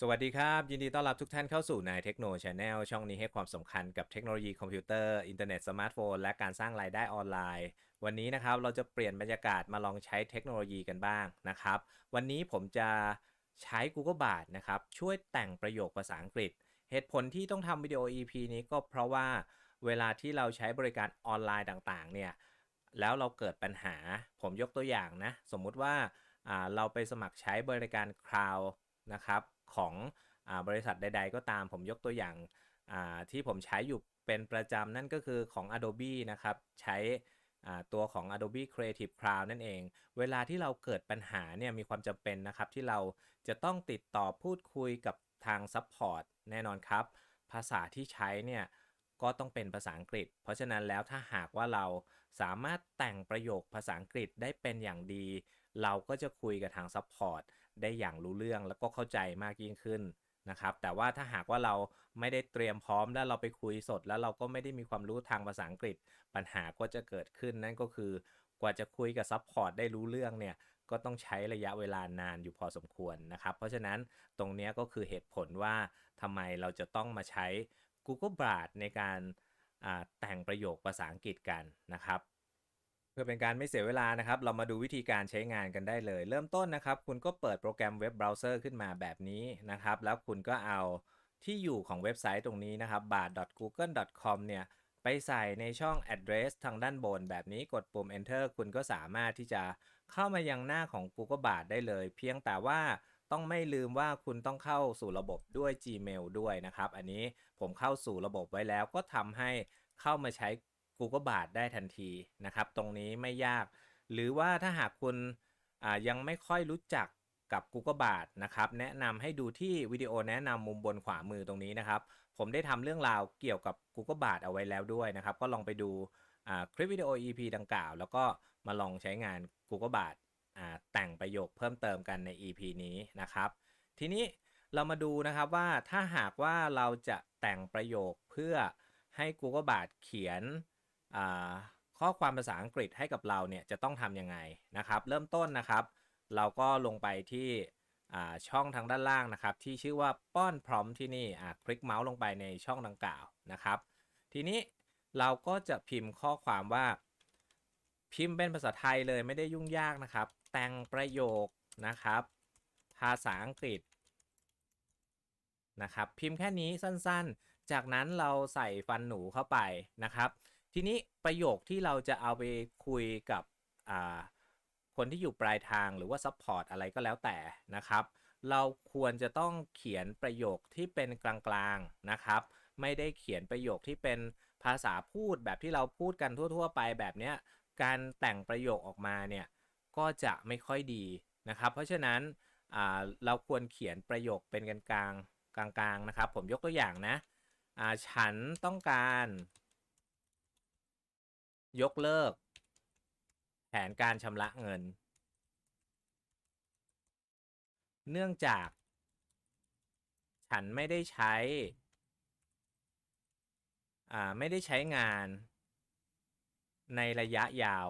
สวัสดีครับ ยินดีต้อนรับทุกท่านเข้าสู่นายเทคโนชาแนลช่องนี้ให้ความสำคัญกับเทคโนโลยีคอมพิวเตอร์ อินเทอร์เน็ตสมาร์ทโฟน และการสร้างรายได้ออนไลน์ วันนี้นะครับเราจะเปลี่ยนบรรยากาศมาลองใช้เทคโนโลยีกันบ้างนะครับ วันนี้ผมจะใช้ Google Bard นะครับ ช่วยแต่งประโยคภาษาอังกฤษ เหตุผลที่ต้องทำวิดีโอ EP นี้ก็เพราะว่าเวลาที่เราใช้บริการออนไลน์ต่างๆเนี่ยแล้วเราเกิดปัญหาผมยกตัวอย่างนะ สมมุติว่าอ่าเราไปสมัครใช้บริการ Cloud นะครับ ของอบริษัทใด ๆ ก็ตามผมยกตัวอย่างาที่ผมใช้อยู่เป็นประจำนั่นก็คือของ Adobe นะครับ ใช้ตัวของ Adobe Creative Cloud นั่นเอง เวลาที่เราเกิดปัญหาเนี่ยมีความจำเป็นนะครับ ที่เราจะต้องติดต่อพูดคุยกับทาง Support แน่นอนครับ ภาษาที่ใช้เนี่ยก็ต้องเป็นภาษาอังกฤษ เพราะฉะนั้นแล้วถ้าหากว่าเราสามารถแต่งประโยคภาษาอังกฤษได้เป็นอย่างดี เราก็จะคุยกับทาง Support ได้อย่างรู้เรื่องแล้วก็เข้าใจมากยิ่งขึ้นนะครับ แต่ว่าถ้าหากว่าเราไม่ได้เตรียมพร้อมแล้วเราไปคุยสด แล้วเราก็ไม่ได้มีความรู้ทางภาษาอังกฤษ ปัญหาก็จะเกิดขึ้นนั่นก็คือกว่าจะคุยกับ Support ได้รู้เรื่องเนี่ยก็ต้องใช้ระยะเวลานานอยู่พอสมควรนะครับ เพราะฉะนั้นตรงนี้ก็คือเหตุผลว่าทำไมเราจะต้องมาใช้ Google Bard ในการแต่งประโยคภาษาอังกฤษกันนะครับ เพื่อเป็นการไม่เสียเวลานะครับ เรามาดูวิธีการใช้งานกันได้เลย เริ่มต้นนะครับ คุณก็เปิดโปรแกรมเว็บเบราว์เซอร์ขึ้นมาแบบนี้นะครับ แล้วคุณก็เอาที่อยู่ของเว็บไซต์ตรงนี้นะครับ bard.google.com เนี่ยไปใส่ในช่อง address ทางด้านบนแบบนี้กดปุ่ม enter คุณก็สามารถที่จะเข้ามายังหน้าของ Google b a r ได้เลย เพียงแต่ว่าต้องไม่ลืมว่าคุณต้องเข้าสู่ระบบด้วย Gmail ด้วยนะครับ อันนี้ผมเข้าสู่ระบบไว้แล้วก็ทำให้เข้ามาใช้ Google Bard ได้ทันทีนะครับ ตรงนี้ไม่ยาก หรือว่าถ้าหากคุณยังไม่ค่อยรู้จักกับ Google Bard นะครับ แนะนำให้ดูที่วิดีโอแนะนำมุมบนขวามือตรงนี้นะครับ ผมได้ทำเรื่องราวเกี่ยวกับ Google Bard เอาไว้แล้วด้วยนะครับ ก็ลองไปดูคลิปวิดีโอ EP ดังกล่าว แล้วก็มาลองใช้งาน Google Bard แต่งประโยคเพิ่มเติมกันใน EP นี้นะครับ ทีนี้เรามาดูนะครับว่าถ้าหากว่าเราจะแต่งประโยคเพื่อให้ Google Bard เขียน ข้อความภาษาอังกฤษให้กับเราเนี่ยจะต้องทำยังไงนะครับ เริ่มต้นนะครับ เราก็ลงไปที่ช่องทางด้านล่างนะครับ ที่ชื่อว่าป้อนพร้อมที่นี่คลิกเมาส์ลงไปในช่องดังกล่าวนะครับ ทีนี้เราก็จะพิมพ์ข้อความว่า พิมพ์เป็นภาษาไทยเลยไม่ได้ยุ่งยากนะครับ แต่งประโยคนะครับ ภาษาอังกฤษนะครับ พิมพ์แค่นี้สั้นๆ จากนั้นเราใส่ฟันหนูเข้าไปนะครับ ทีนี้ประโยคที่เราจะเอาไปคุยกับคนที่อยู่ปลายทางหรือว่าซัพพอร์ตอะไรก็แล้วแต่นะครับ เราควรจะต้องเขียนประโยคที่เป็นกลางๆนะครับ ไม่ได้เขียนประโยคที่เป็นภาษาพูดแบบที่เราพูดกันทั่ว ๆ ไปแบบเนี้ยการแต่งประโยคออกมาเนี่ยก็จะไม่ค่อยดีนะครับ เพราะฉะนั้นเราควรเขียนประโยคเป็นกลางๆกลางๆนะครับ ผมยกตัวอย่างนะฉันต้องการ ยกเลิก แผนการชำระเงิน เนื่องจาก ฉันไม่ได้ใช้ อ่า ไม่ได้ใช้งาน ในระยะยาว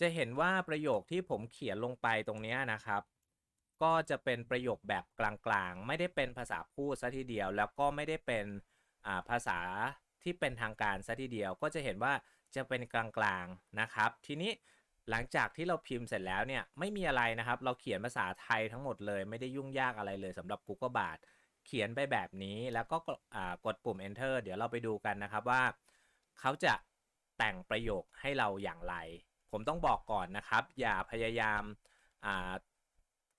จะเห็นว่าประโยคที่ผมเขียนลงไปตรงนี้นะครับ ก็จะเป็นประโยคแบบกลางๆ ไม่ได้เป็นภาษาพูดซะทีเดียว แล้วก็ไม่ได้เป็นภาษา ที่เป็นทางการซะทีเดียวก็จะเห็นว่าจะเป็นกลางๆนะครับ ทีนี้หลังจากที่เราพิมพ์เสร็จแล้วเนี่ยไม่มีอะไรนะครับ เราเขียนภาษาไทยทั้งหมดเลยไม่ได้ยุ่งยากอะไรเลยสำหรับ Google b a r เขียนไปแบบนี้แล้วก็กดปุ่ม enter เดี๋ยวเราไปดูกันนะครับว่า เขาจะแต่งประโยคให้เราอย่างไร ผมต้องบอกก่อนนะครับ อย่าพยายาม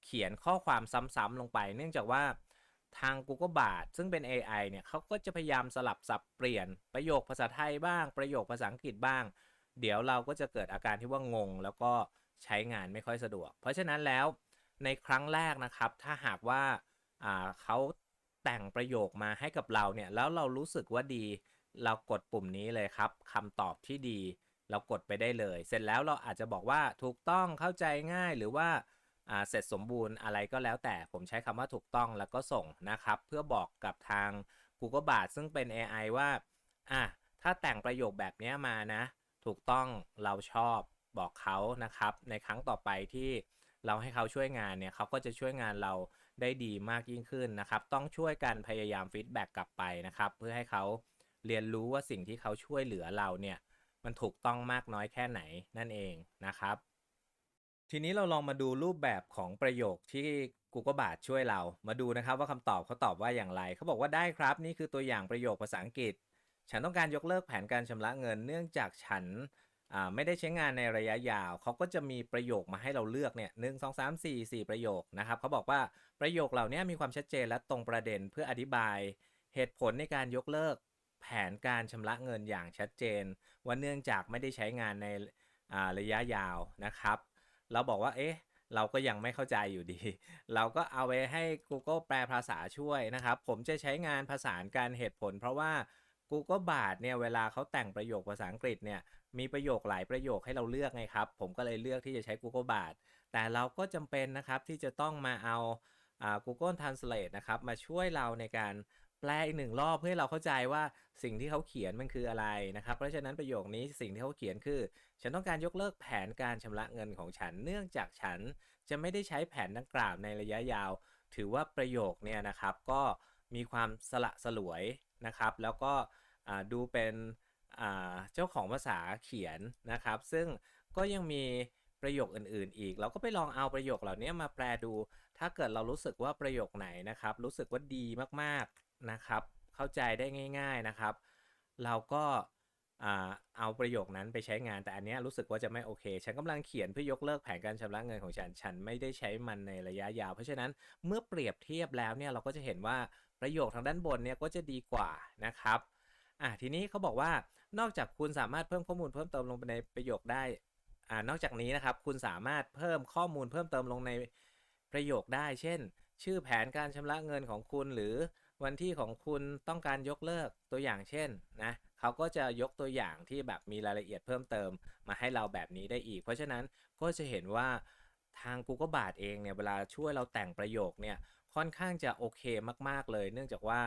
เขียนข้อความซ้ำๆลงไป เนื่องจากว่า ทาง Google Bard ซึ่งเป็น AI เนี่ยเขาก็จะพยายามสลับสับเปลี่ยนประโยคภาษาไทยบ้าง ประโยคภาษาอังกฤษบ้าง เดี๋ยวเราก็จะเกิดอาการที่ว่างง แล้วก็ใช้งานไม่ค่อยสะดวก เพราะฉะนั้นแล้วในครั้งแรกนะครับ ถ้าหากว่าเขาแต่งประโยคมาให้กับเราเนี่ยแล้วเรารู้สึกว่าดี เรากดปุ่มนี้เลยครับคำตอบที่ดี เรากดไปได้เลย เสร็จแล้วเราอาจจะบอกว่าถูกต้องเข้าใจง่ายหรือว่า เสร็จสมบูรณ์อะไรก็แล้วแต่ผมใช้คำว่าถูกต้องแล้วก็ส่งนะครับ เพื่อบอกกับทาง Google Bard ซึ่งเป็น AI ว่าอะถ้าแต่งประโยคแบบนี้มานะ ถูกต้องเราชอบบอกเขานะครับ ในครั้งต่อไปที่เราให้เขาช่วยงานเนี่ยเขาก็จะช่วยงานเราได้ดีมากยิ่งขึ้นนะครับ ต้องช่วยกันพยายามฟีดแบ็กกลับไปนะครับ เพื่อให้เขาเรียนรู้ว่าสิ่งที่เขาช่วยเหลือเราเนี่ย มันถูกต้องมากน้อยแค่ไหนนั่นเองนะครับ ทีนี้เราลองมาดูรูปแบบของประโยคที่ Google Bard ช่วยเรา มาดูนะครับว่าคำตอบเขาตอบว่าอย่างไร เขาบอกว่าได้ครับ นี่คือตัวอย่างประโยคภาษาอังกฤษ ฉันต้องการยกเลิกแผนการชำระเงิน เนื่องจากฉันไม่ได้ใช้งานในระยะยาว เขาก็จะมีประโยคมาให้เราเลือกเนี่ยหนึ่งสองสามสี่สี่ประโยคนะครับ เขาบอกว่าประโยคเหล่านี้มีความชัดเจนและตรงประเด็นเพื่ออธิบาย เหตุผลในการยกเลิกแผนการชำระเงินอย่างชัดเจน ว่าเนื่องจากไม่ได้ใช้งานในระยะยาวนะครับ เราบอกว่า เอ๊ะ เราก็ยังไม่เข้าใจอยู่ดี เราก็เอาไปให้ Google แปลภาษาช่วยนะครับ ผมจะใช้งานภาษานการเหตุผล เพราะว่า Google Bard เนี่ยเวลาเขาแต่งประโยคภาษาอังกฤษเนี่ยมีประโยคหลายประโยคให้เราเลือกไงครับ ผมก็เลยเลือกที่จะใช้ Google Bard แต่เราก็จำเป็นนะครับที่จะต้องมาเอาอ่า Google Translate นะครับมาช่วยเราในการ แปลอีกหนึ่งรอบเพื่อให้เราเข้าใจว่าสิ่งที่เขาเขียนมันคืออะไรนะครับ เพราะฉะนั้นประโยคนี้สิ่งที่เขาเขียนคือ ฉันต้องการยกเลิกแผนการชำระเงินของฉัน เนื่องจากฉันจะไม่ได้ใช้แผนดังกล่าวในระยะยาว ถือว่าประโยคเนี่ยนะครับก็มีความสละสลวยนะครับ แล้วก็ดูเป็นเจ้าของภาษาเขียนนะครับ ซึ่งก็ยังมีประโยคอื่นๆ อีก เราก็ไปลองเอาประโยคเหล่านี้มาแปลดู ถ้าเกิดเรารู้สึกว่าประโยคไหนนะครับ รู้สึกว่าดีมากๆ นะครับ เข้าใจได้ง่าย ๆนะครับ เราก็เอาประโยคนั้นไปใช้งานแต่อันเนี้ยรู้สึกว่าจะไม่โอเค ฉันกำลังเขียนเพื่อยกเลิกแผนการชำระเงินของฉัน ฉันไม่ได้ใช้มันในระยะยาว เพราะฉะนั้นเมื่อเปรียบเทียบแล้วเนี่ยเราก็จะเห็นว่าประโยคทางด้านบนเนี่ยก็จะดีกว่านะครับอะทีนี้เขาบอกว่านอกจากคุณสามารถเพิ่มข้อมูลเพิ่มเติมลงไปในประโยคได้อ่านอกจากนี้นะครับคุณสามารถเพิ่มข้อมูลเพิ่มเติมลงในประโยคได้ เช่น ชื่อแผนการชำระเงินของคุณหรือ วันที่ของคุณต้องการยกเลิกตัวอย่างเช่นนะเขาก็จะยกตัวอย่างที่แบบมีรายละเอียดเพิ่มเติมมาให้เราแบบนี้ได้อีก เพราะฉะนั้นก็จะเห็นว่าทาง Google Bard เองเนี่ยเวลาช่วยเราแต่งประโยคเนี่ยค่อนข้างจะโอเคมากๆเลย เนื่องจากว่า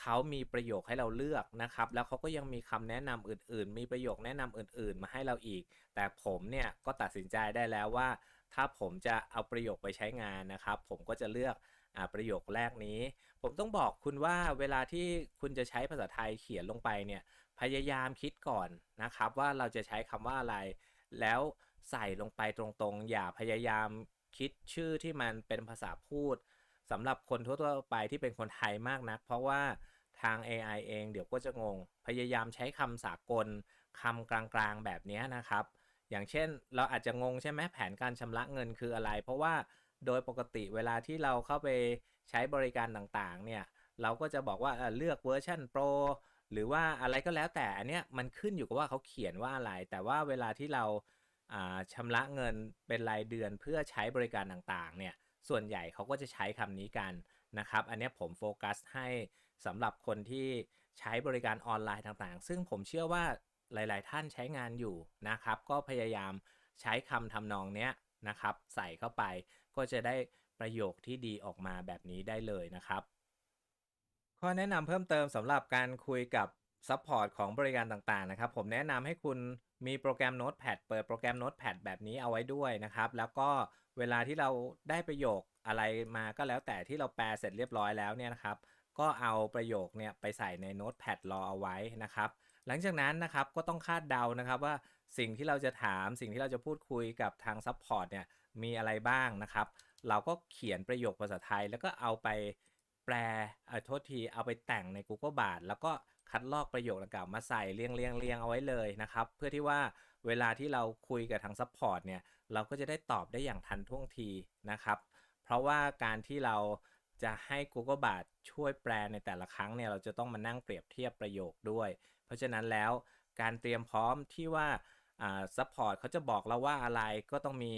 เขามีประโยคให้เราเลือกนะครับ แล้วเขาก็ยังมีคำแนะนำอื่น ๆ มีประโยคแนะนำอื่น ๆ มาให้เราอีก แต่ผมเนี่ยก็ตัดสินใจได้แล้วว่า ถ้าผมจะเอาประโยคไปใช้งานนะครับ ผมก็จะเลือก อาประโยคแรกนี้ ผมต้องบอกคุณว่าเวลาที่คุณจะใช้ภาษาไทยเขียนลงไปเนี่ยพยายามคิดก่อนนะครับว่าเราจะใช้คำว่าอะไร แล้วใส่ลงไปตรงๆ อย่าพยายามคิดชื่อที่มันเป็นภาษาพูดสำหรับคนทั่วๆไปที่เป็นคนไทยมากนัก เพราะว่าทาง AI เองเดี๋ยวก็จะงง พยายามใช้คำสากลคำกลางๆแบบนี้นะครับ อย่างเช่นเราอาจจะงงใช่ไหมแผนการชำระเงินคืออะไร เพราะว่า โดยปกติเวลาที่เราเข้าไปใช้บริการต่างๆ เนี่ย เราก็จะบอกว่าเลือกเวอร์ชันโปรหรือว่าอะไรก็แล้วแต่อันเนี้ยมันขึ้นอยู่กับว่าเขาเขียนว่าอะไร แต่ว่าเวลาที่เราอ่าชำระเงินเป็นรายเดือนเพื่อใช้บริการต่างๆ เนี่ย ส่วนใหญ่เขาก็จะใช้คำนี้กันนะครับ อันเนี้ยผมโฟกัสให้สำหรับคนที่ใช้บริการออนไลน์ต่างๆ ซึ่งผมเชื่อว่าหลายๆ ท่านใช้งานอยู่นะครับ ก็พยายามใช้คำทำนองเนี้ยนะครับ ใส่เข้าไป ก็จะได้ประโยคที่ดีออกมาแบบนี้ได้เลยนะครับ ข้อแนะนำเพิ่มเติมสำหรับการคุยกับซัพพอร์ตของบริการต่างๆนะครับ ผมแนะนำให้คุณมีโปรแกรม Notepad เปิดโปรแกรม Notepad แบบนี้เอาไว้ด้วยนะครับ แล้วก็เวลาที่เราได้ประโยคอะไรมาก็แล้วแต่ที่เราแปลเสร็จเรียบร้อยแล้วเนี่ยนะครับ ก็เอาประโยคเนี่ยไปใส่ใน Notepad รอเอาไว้นะครับ หลังจากนั้นนะครับก็ต้องคาดเดานะครับว่าสิ่งที่เราจะถามสิ่งที่เราจะพูดคุยกับทางซัพพอร์ตเนี่ย มีอะไรบ้างนะครับ เราก็เขียนประโยคภาษาไทย แล้วก็เอาไปแปลเออโทษทีเอาไปแต่งใน Google Bard แล้วก็คัดลอกประโยคดังกล่าวมาใส่เรียงเรียงเรียงเอาไว้เลยนะครับ เพื่อที่ว่าเวลาที่เราคุยกับทางซัพพอร์ตเนี่ยเราก็จะได้ตอบได้อย่างทันท่วงทีนะครับ เพราะว่าการที่เราจะให้ Google Bard ช่วยแปลในแต่ละครั้งเนี่ยเราจะต้องมานั่งเปรียบเทียบประโยคด้วย เพราะฉะนั้นแล้วการเตรียมพร้อมที่ว่าซัพพอร์ตเขาจะบอกเราว่าอะไรก็ต้องมี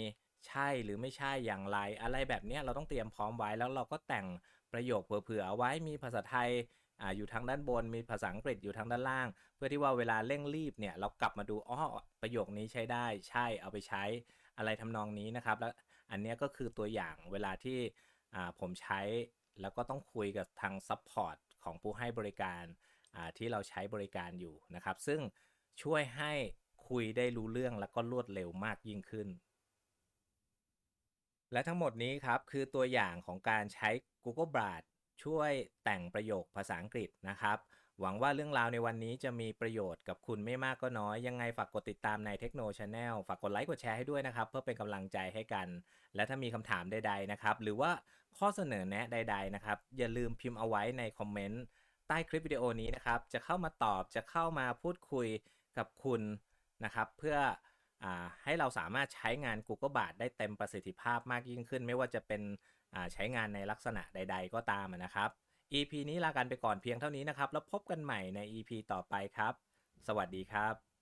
ใช่หรือไม่ใช่อย่างไร อะไรแบบนี้เราต้องเตรียมพร้อมไว้แล้วเราก็แต่งประโยคเผื่อๆเอาไว้มีภาษาไทยออยู่ทางด้านบน มีภาษาอังกฤษอยู่ทางด้านล่าง เพื่อที่ว่าเวลาเร่งรีบเนี่ยเรากลับมาดูอ๋อประโยคนี้ใช้ได้ ใช่เอาไปใช้อะไรทำนองนี้นะครับ แล้วอันนี้ก็คือตัวอย่างเวลาที่ผมใช้แล้วก็ต้องคุยกับทางซัพพอร์ตของผู้ให้บริการที่เราใช้บริการอยู่นะครับ ซึ่งช่วยให้คุยได้รู้เรื่องแล้วก็รวดเร็วมากยิ่งขึ้น และทั้งหมดนี้ครับ คือตัวอย่างของการใช้ Google Bard ช่วยแต่งประโยคภาษาอังกฤษนะครับ หวังว่าเรื่องราวในวันนี้จะมีประโยชน์กับคุณไม่มากก็น้อย ยังไงฝากกดติดตามในเทคโน Channel ฝากกดไลค์กดแชร์ให้ด้วยนะครับ เพื่อเป็นกำลังใจให้กัน และถ้ามีคำถามใด ๆ นะครับ หรือว่าข้อเสนอแนะใด ๆ นะครับ อย่าลืมพิมพ์เอาไว้ในคอมเมนต์ใต้คลิปวิดีโอนี้นะครับ จะเข้ามาตอบจะเข้ามาพูดคุยกับคุณนะครับ เพื่อ ให้เราสามารถใช้งาน Google b a r ได้เต็มประสิทธิภาพมากยิ่งขึ้น ไม่ว่าจะเป็นใช้งานในลักษณะใด ๆ ก็ตามนะครับ EP นี้ลากันไปก่อนเพียงเท่านี้นะครับ แล้วพบกันใหม่ใน EP ต่อไปครับ สวัสดีครับ